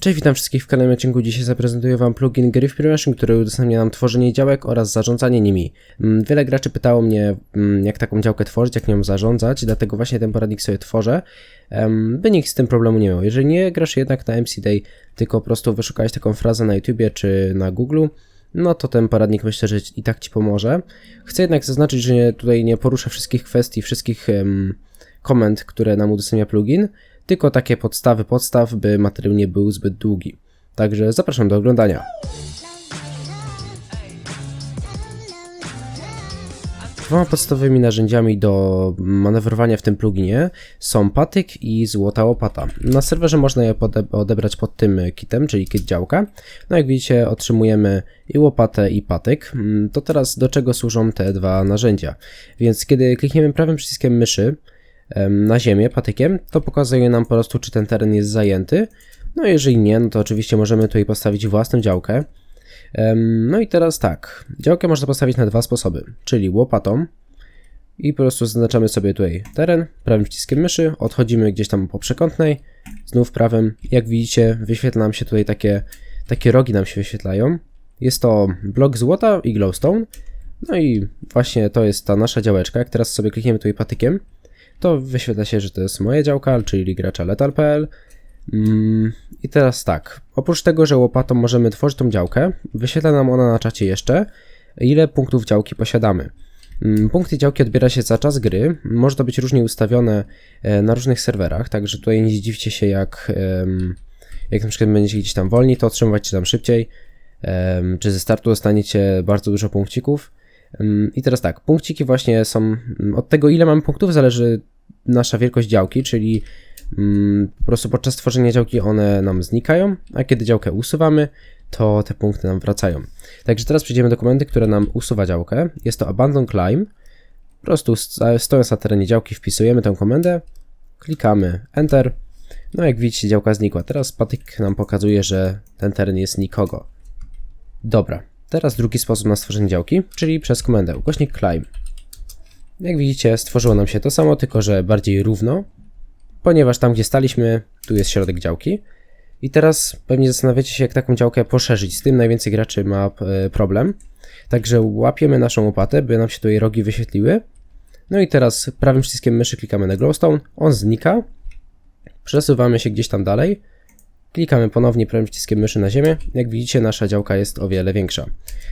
Cześć, witam wszystkich w kolejnym odcinku. Dzisiaj zaprezentuję Wam plugin Griff Prevention, który udostępnia nam tworzenie działek oraz zarządzanie nimi. Mm, Wiele graczy pytało mnie, mm, jak taką działkę tworzyć, jak nią zarządzać, dlatego właśnie ten poradnik sobie tworzę, by nikt z tym problemu nie miał. Jeżeli nie grasz jednak na MC Day, tylko po prostu wyszukałeś taką frazę na YouTubie czy na Google, no to ten poradnik myślę, że i tak Ci pomoże. Chcę jednak zaznaczyć, że nie, tutaj nie poruszę wszystkich kwestii, wszystkich em, komend, które nam udostępnia plugin, tylko takie podstawy podstaw, by materiał nie był zbyt długi. Także zapraszam do oglądania. Dwoma podstawowymi narzędziami do manewrowania w tym pluginie są patyk i złota łopata. Na serwerze można je odebrać pod tym kitem, czyli kit działka. No jak widzicie otrzymujemy i łopatę i patyk. Mm, To teraz do czego służą te dwa narzędzia? Więc kiedy klikniemy prawym przyciskiem myszy na ziemię patykiem, to pokazuje nam po prostu czy ten teren jest zajęty. No jeżeli nie, no to oczywiście możemy tutaj postawić własną działkę. No i teraz tak, działkę można postawić na dwa sposoby, czyli łopatą i po prostu zaznaczamy sobie tutaj teren, prawym przyciskiem myszy, odchodzimy gdzieś tam po przekątnej, znów prawym, jak widzicie wyświetla nam się tutaj takie, takie rogi nam się wyświetlają. Jest to blok złota i glowstone, no i właśnie to jest ta nasza działeczka, jak teraz sobie klikniemy tutaj patykiem, to wyświetla się, że to jest moja działka, czyli gracza letal.pl, Mm, I teraz tak, oprócz tego, że łopatą możemy tworzyć tą działkę, wyświetla nam ona na czacie jeszcze, ile punktów działki posiadamy. Mm, Punkty działki odbiera się za czas gry, może to być różnie ustawione e, na różnych serwerach, także tutaj nie zdziwcie się jak, jak na przykład będziecie gdzieś tam wolniej to otrzymywać, czy tam szybciej, czy ze startu dostaniecie bardzo dużo punkcików. Em, I teraz tak, punkciki właśnie są, mm, od tego ile mamy punktów zależy nasza wielkość działki, czyli Mm, po prostu podczas tworzenia działki one nam znikają, a kiedy działkę usuwamy, to te punkty nam wracają. Także teraz przejdziemy do komendy, która nam usuwa działkę. Jest to abandon climb. Po prostu stojąc na terenie działki wpisujemy tę komendę, klikamy enter. No jak widzicie działka znikła. Teraz patyk nam pokazuje, że ten teren jest nikogo. Dobra, teraz drugi sposób na stworzenie działki, czyli przez komendę ukośnik climb. Jak widzicie stworzyło nam się to samo, tylko że bardziej równo, ponieważ tam, gdzie staliśmy, tu jest środek działki. I teraz pewnie zastanawiacie się, jak taką działkę poszerzyć. Z tym najwięcej graczy ma e, problem. Także łapiemy naszą łopatę, by nam się tutaj rogi wyświetliły. No i teraz prawym przyciskiem myszy klikamy na glowstone, on znika. Przesuwamy się gdzieś tam dalej. Klikamy ponownie prawym przyciskiem myszy na ziemię. Jak widzicie, nasza działka jest o wiele większa.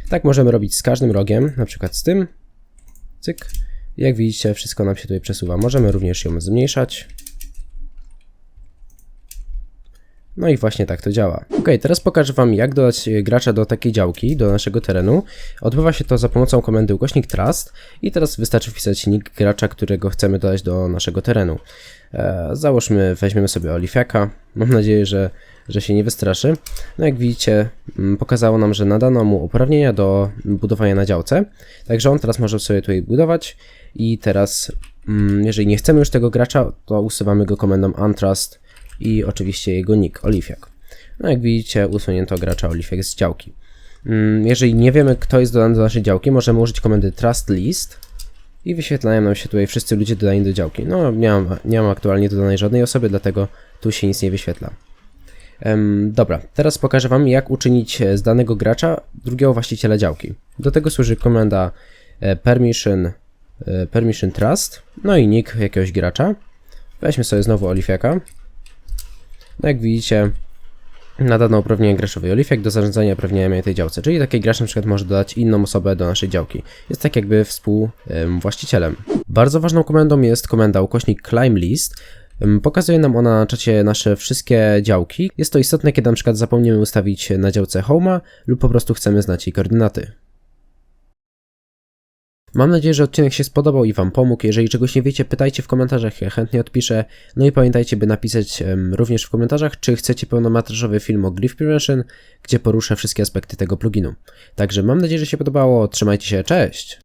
Tak możemy robić z każdym rogiem, na przykład z tym. Cyk. Jak widzicie, wszystko nam się tutaj przesuwa. Możemy również ją zmniejszać. No i właśnie tak to działa. Ok, teraz pokażę Wam jak dodać e, gracza do takiej działki, do naszego terenu. Odbywa się to za pomocą komendy ukośnik trust i teraz wystarczy wpisać nick gracza, którego chcemy dodać do naszego terenu. E, załóżmy, weźmiemy sobie Olifiaka. Mam nadzieję, że, że się nie wystraszy. No jak widzicie, mm, pokazało nam, że nadano mu uprawnienia do budowania na działce. Także on teraz może sobie tutaj budować i teraz, mm, jeżeli nie chcemy już tego gracza, to usuwamy go komendą untrust i oczywiście jego nick, Olifiak. No jak widzicie, usunięto gracza Olifiak z działki. Mm, Jeżeli nie wiemy, kto jest dodany do naszej działki, możemy użyć komendy trust list i wyświetlają nam się tutaj wszyscy ludzie dodani do działki. No, nie mam, nie mam aktualnie dodanej żadnej osoby, dlatego tu się nic nie wyświetla. Em, dobra, teraz pokażę Wam, jak uczynić z danego gracza drugiego właściciela działki. Do tego służy komenda e, permission, e, permission trust, no i nick jakiegoś gracza. Weźmy sobie znowu Olifiaka. No jak widzicie, nadano uprawnienie graczowi Olifiak do zarządzania uprawnieniami tej działce, czyli taki gracz na przykład może dodać inną osobę do naszej działki. Jest tak jakby współwłaścicielem. Bardzo ważną komendą jest komenda ukośnik climb list. Pokazuje nam ona na czacie nasze wszystkie działki. Jest to istotne, kiedy na przykład zapomnimy ustawić na działce homa lub po prostu chcemy znać jej koordynaty. Mam nadzieję, że odcinek się spodobał i Wam pomógł. Jeżeli czegoś nie wiecie, pytajcie w komentarzach, ja chętnie odpiszę. No i pamiętajcie, by napisać em, również w komentarzach, czy chcecie pełnometrażowy film o Glyph Prevention, gdzie poruszę wszystkie aspekty tego pluginu. Także mam nadzieję, że się podobało. Trzymajcie się, cześć!